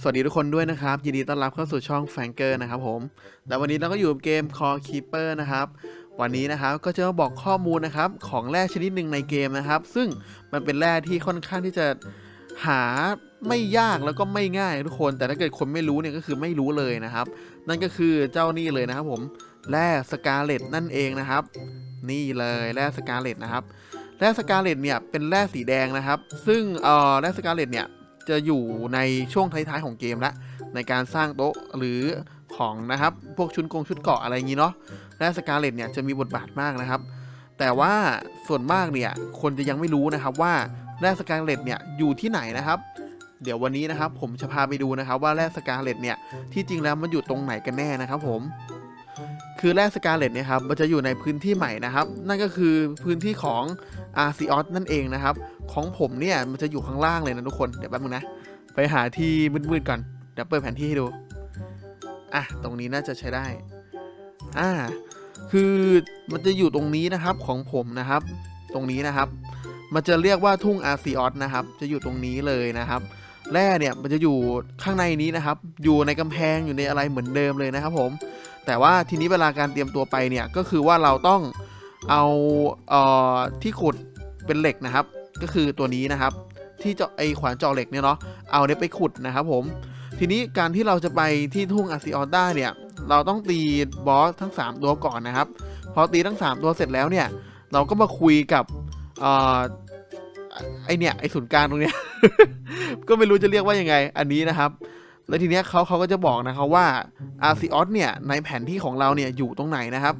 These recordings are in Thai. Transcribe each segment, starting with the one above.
สวัสดีทุกคนด้วยนะครับ ยินดีต้อนรับเข้าสู่ช่องแฟงเกอร์นะครับผมและวันนี้เราก็อยู่กับเกม Core Keeper นะครับ วันนี้นะครับก็จะมาบอกข้อมูลนะครับของแร่ชนิดหนึ่งในเกมนะครับ ซึ่งมันเป็นแร่ที่ค่อนข้างที่จะหาไม่ยากแล้วก็ไม่ง่ายทุกคน แต่ถ้าเกิดคนไม่รู้เนี่ยก็คือไม่รู้เลยนะครับ นั่นก็คือเจ้านี่เลยนะครับผมแร่สกาเลตนั่นเองนะครับ นี่เลยแร่สกาเลตนะครับแร่สกาเลตเนี่ยเป็นแร่สีแดงนะครับ ซึ่งเอ่อแร่สกาเลตเนี่ย จะอยู่ในช่วงท้ายๆของเกมละในการสร้างโต๊ะหรือของนะครับพวกชุดกงชุดเกาะอะไรอย่างนี้เนาะและสกาเลตเนี่ยจะมีบทบาทมากนะครับ แต่ว่าส่วนมากเนี่ยคนจะยังไม่รู้นะครับว่าแร่สกาเลตเนี่ยอยู่ที่ไหนนะครับ เดี๋ยววันนี้นะครับผมจะพาไปดูนะครับว่าแร่สกาเลตเนี่ยที่จริงแล้วมันอยู่ตรงไหนกันแน่นะครับผม คือแร่สกาเลตเนี่ยครับมันจะอยู่ในพื้นที่ใหม่นะครับ นั่นก็คือพื้นที่ของอาร์ซิออสนั่นเองนะครับ ของผมเนี่ยมันจะอยู่ข้างล่างเลยนะทุกคน เดี๋ยวแป๊บนึงนะ ไปหาที่มืดๆก่อน เดี๋ยวเปิดแผนที่ให้ดู อะ ตรงนี้น่าจะใช้ได้ อ่า คือมันจะอยู่ตรงนี้นะครับของผมนะครับ ตรงนี้นะครับ มันจะเรียกว่าทุ่งอาร์ซิออสนะครับ จะอยู่ตรงนี้เลยนะครับแร่เนี่ยมันจะอยู่ข้างในนี้นะครับ อยู่ในกำแพงอยู่ในอะไรเหมือนเดิมเลยนะครับผม แต่ว่าทีนี้เวลาการเตรียมตัวไปเนี่ยก็คือว่าเราต้องเอาเอ่อที่ขุดเป็นเหล็กนะครับ ก็คือตัวนี้นะครับ ที่เจาะไอขวานเจาะเหล็กเนี่ยเนาะเอาเนี่ยไปขุดนะครับผมทีนี้การที่เราจะไปที่ทุ่งอาซิออนได้เนี่ยเราต้องตีบอสทั้ง 3 ตัวก่อนนะครับ พอตีทั้ง 3 ตัวเสร็จแล้วเนี่ย เราก็มาคุยกับออไอเนี่ยไอศูนย์กลางตรงเนี้ย ก็ไม่รู้จะเรียกว่ายังไง อันนี้นะครับ แล้วทีเนี้ยเขาเขาก็จะบอกนะครับว่าอาซิออสเนี่ยในแผนที่ของเราเนี่ยอยู่ตรงไหนนะครับ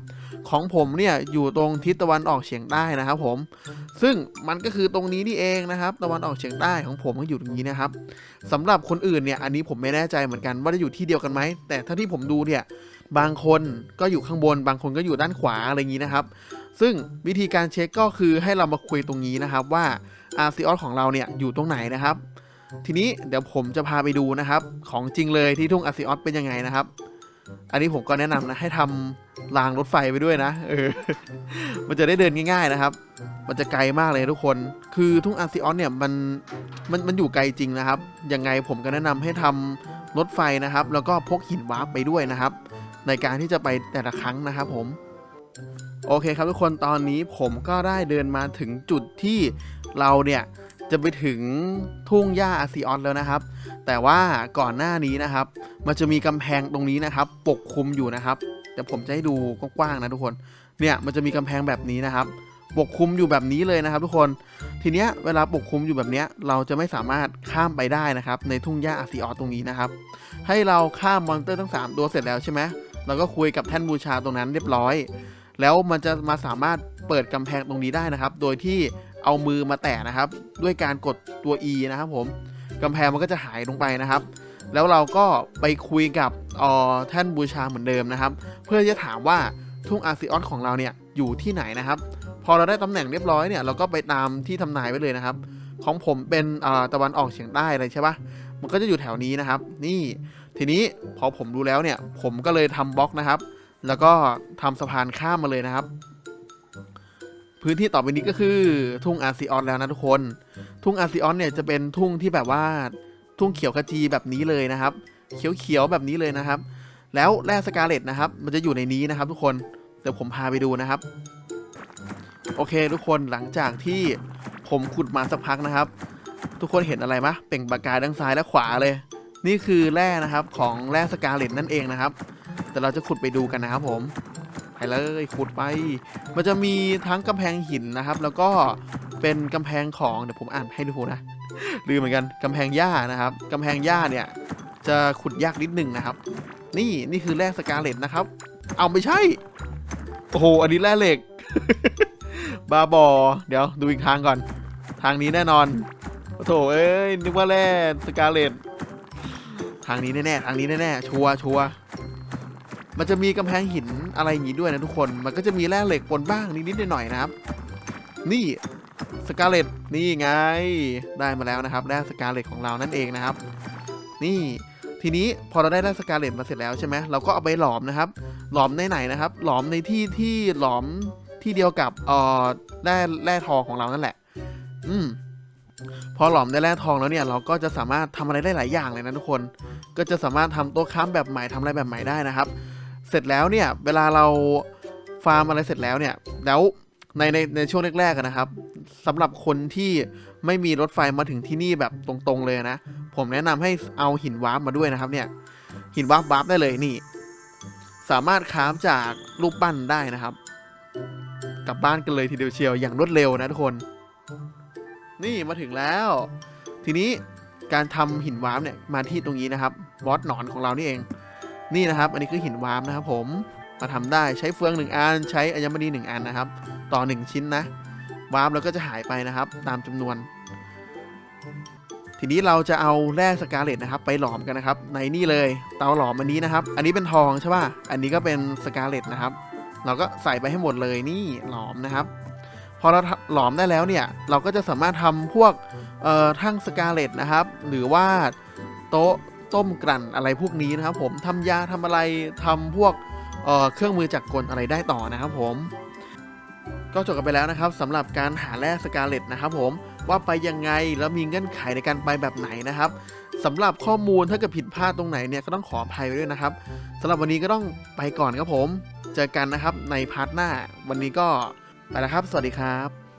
ของผมเนี่ยอยู่ตรงทิศตะวันออกเฉียงใต้นะครับผม ซึ่งมันก็คือตรงนี้นี่เองนะครับ ตะวันออกเฉียงใต้ของผมก็อยู่ตรงนี้นะครับสำหรับคนอื่นเนี่ยอันนี้ผมไม่แน่ใจเหมือนกันว่าจะอยู่ที่เดียวกันไหม แต่เท่าที่ผมดูเนี่ยบางคนก็อยู่ข้างบน บางคนก็อยู่ด้านขวาอะไรอย่างนี้นะครับ ซึ่งวิธีการเช็คก็คือให้เรามาคุยตรงนี้นะครับว่าอาร์ซิออสของเราเนี่ยอยู่ตรงไหนนะครับ ทีนี้เดี๋ยวผมจะพาไปดูนะครับ ของจริงเลยที่ทุ่งอาซิออสเป็นยังไงนะครับ อันนี้ผมก็แนะนำนะให้ทำรางรถไฟไปด้วยนะเออมันจะได้เดินง่าย ๆนะครับ มันจะไกลมากเลยทุกคน คือทุ่งอาซิออนเนี่ยมันมันมันอยู่ไกลจริงนะครับยังไงผมก็แนะนำให้ทำรถไฟนะครับ แล้วก็พกหินวาร์ปไปด้วยนะครับ ในการที่จะไปแต่ละครั้งนะครับผมโอเคครับทุกคนตอนนี้ผมก็ได้เดินมาถึงจุดที่เราเนี่ย จะไปถึงทุ่งหญ้าอาซิออนแล้วนะครับ แต่ว่าก่อนหน้านี้นะครับ มันจะมีกำแพงตรงนี้นะครับ ปกคลุมอยู่นะครับเดี๋ยวผมจะให้ดูกว้างๆนะทุกคน เนี่ยมันจะมีกำแพงแบบนี้นะครับ ปกคลุมอยู่แบบนี้เลยนะครับ ทุกคน ทีเนี้ยเวลาปกคลุมอยู่แบบเนี้ยเราจะไม่สามารถข้ามไปได้นะครับ ในทุ่งหญ้าอาซิออสตรงนี้นะครับ ให้เราข้ามมอนเตอร์ทั้ง 3 ตัวเสร็จแล้วใช่ไหมเราก็คุยกับแท่นบูชาตรงนั้นเรียบร้อย แล้วมันจะมาสามารถเปิดกำแพงตรงนี้ได้นะครับ โดยที่ เอามือมาแตะนะครับ ด้วยการกดตัว E นะครับผมกำแพงมันก็จะหายลงไปนะครับ แล้วเราก็ไปคุยกับอ่อท่นบูชาเหมือนเดิมนะครับ เพื่อจะถามว่าทุ่งอาซิออสของเราเนี่ยอยู่ที่ไหนนะครับ พอเราได้ตำแหน่งเรียบร้อยเนี่ยเราก็ไปตามที่ทำนายไว้เลยนะครับ ของผมเป็นตะวันออกเฉียงใต้อะไรใช่ปะมันก็จะอยู่แถวนี้นะครับ นี่ทีนี้พอผมรู้แล้วเนี่ยผมก็เลยทำบล็อกนะครับ แล้วก็ทำสะพานข้ามมาเลยนะครับ พื้นที่ต่อไปนี้ก็คือทุ่งอาร์ซิออนแล้วนะทุกคน ทุ่งอาร์ซิออนเนี่ยจะเป็นทุ่งที่แบบว่าทุ่งเขียวขจีแบบนี้เลยนะครับ เขียวๆแบบนี้เลยนะครับ แล้วแร่สกาเลตนะครับ มันจะอยู่ในนี้นะครับ ทุกคนเดี๋ยวผมพาไปดูนะครับ โอเคทุกคนหลังจากที่ผมขุดมาสักพักนะครับ ทุกคนเห็นอะไรมะเปล่งประกายทั้งซ้ายและขวาเลย นี่คือแร่นะครับของแร่สกาเลตนั่นเองนะครับแต่เราจะขุดไปดูกันนะครับผม ไปเลยขุดไป มันจะมีทั้งกำแพงหินนะครับ แล้วก็เป็นกำแพงของเดี๋ยวผมอ่านให้ดูนะลืมเหมือนกันกำแพงหญ้านะครับกำแพงหญ้าเนี่ย จะขุดยากนิดหนึ่งนะครับ นี่นี่คือแร่สกาเลตนะครับ เอาไม่ใช่ โอ้โหอันนี้แร่เหล็ก บาบอ เดี๋ยวดูอีกทางก่อน ทางนี้แน่นอนโอ้โถเอ้ยนึกว่าแร่สกาเลตทางนี้แน่ๆทางนี้แน่ๆชัวชัว มันจะมีกำแพงหินอะไรอย่างนี้ด้วยนะทุกคน มันก็จะมีแร่เหล็กปนบ้างนิดๆหน่อยๆนะครับ นี่สกาเลตนี่ไง ได้มาแล้วนะครับแร่สกาเลตของเรานั่นเองนะครับ นี่ทีนี้พอเราได้แร่สกาเลตมาเสร็จแล้วใช่ไหมเราก็เอาไปหลอมนะครับ หลอมในไหนนะครับ หลอมในที่ที่หลอมที่เดียวกับเอ่อแร่แร่ทองของเรานั่นแหละ อืมพอหลอมได้แร่ทองแล้วเนี่ย เราก็จะสามารถทำอะไรได้หลายอย่างเลยนะทุกคน ก็จะสามารถทำโต๊ะค้ำแบบใหม่ทำอะไรแบบใหม่ได้นะครับ เสร็จแล้วเนี่ยเวลาเราฟาร์มอะไรเสร็จแล้วเนี่ยแล้วในในในช่วงแรกๆนะครับสำหรับคนที่ไม่มีรถไฟมาถึงที่นี่แบบตรงๆเลยนะ ผมแนะนำให้เอาหินวาร์ปมาด้วยนะครับเนี่ยหินวาร์ปวาร์ปได้เลยนี่ สามารถคราฟจากรูปปั้นได้นะครับ กลับบ้านกันเลยทีเดียวเชียวอย่างรวดเร็วนะทุกคน นี่มาถึงแล้ว ทีนี้การทำหินวาร์ปเนี่ยมาที่ตรงนี้นะครับบอสหนอนของเรานี่เอง นี่นะครับ อันนี้คือหินวาร์ปนะครับผมมาทำได้ใช้เฟืองหนึ่งอัน ใช้อัญมณีหนึ่งอันนะครับ ต่อหนึ่งชิ้นนะวาร์ปแล้วก็จะหายไปนะครับ ตามจำนวน ทีนี้เราจะเอาแร่สกาเลตนะครับ ไปหลอมกันนะครับ ในนี่เลยเตาหลอมอันนี้นะครับ อันนี้เป็นทองใช่ป่ะอันนี้ก็เป็นสกาเลตนะครับ เราก็ใส่ไปให้หมดเลยนี่หลอมนะครับ พอเราหลอมได้แล้วเนี่ย เราก็จะสามารถทำพวกเอ่อทั้งสกาเลตนะครับ หรือว่าโต๊ะ ต้มกลั่นอะไรพวกนี้นะครับผมทำยาทำอะไรทำพวกเเครื่องมือจักรกลอะไรได้ต่อนะครับผม ก็จบกันไปแล้วนะครับสำหรับการหาแร่สกาเลตนะครับผมว่าไปยังไงแล้วมีเงื่อนไขในการไปแบบไหนนะครับสำหรับข้อมูลถ้าเกิดผิดพลาดตรงไหนเนี่ยก็ต้องขออภัยไว้ด้วยนะครับสำหรับวันนี้ก็ต้องไปก่อนครับผม เจอกันนะครับในพาร์ทหน้า วันนี้ก็ไปแล้วครับ สวัสดีครับ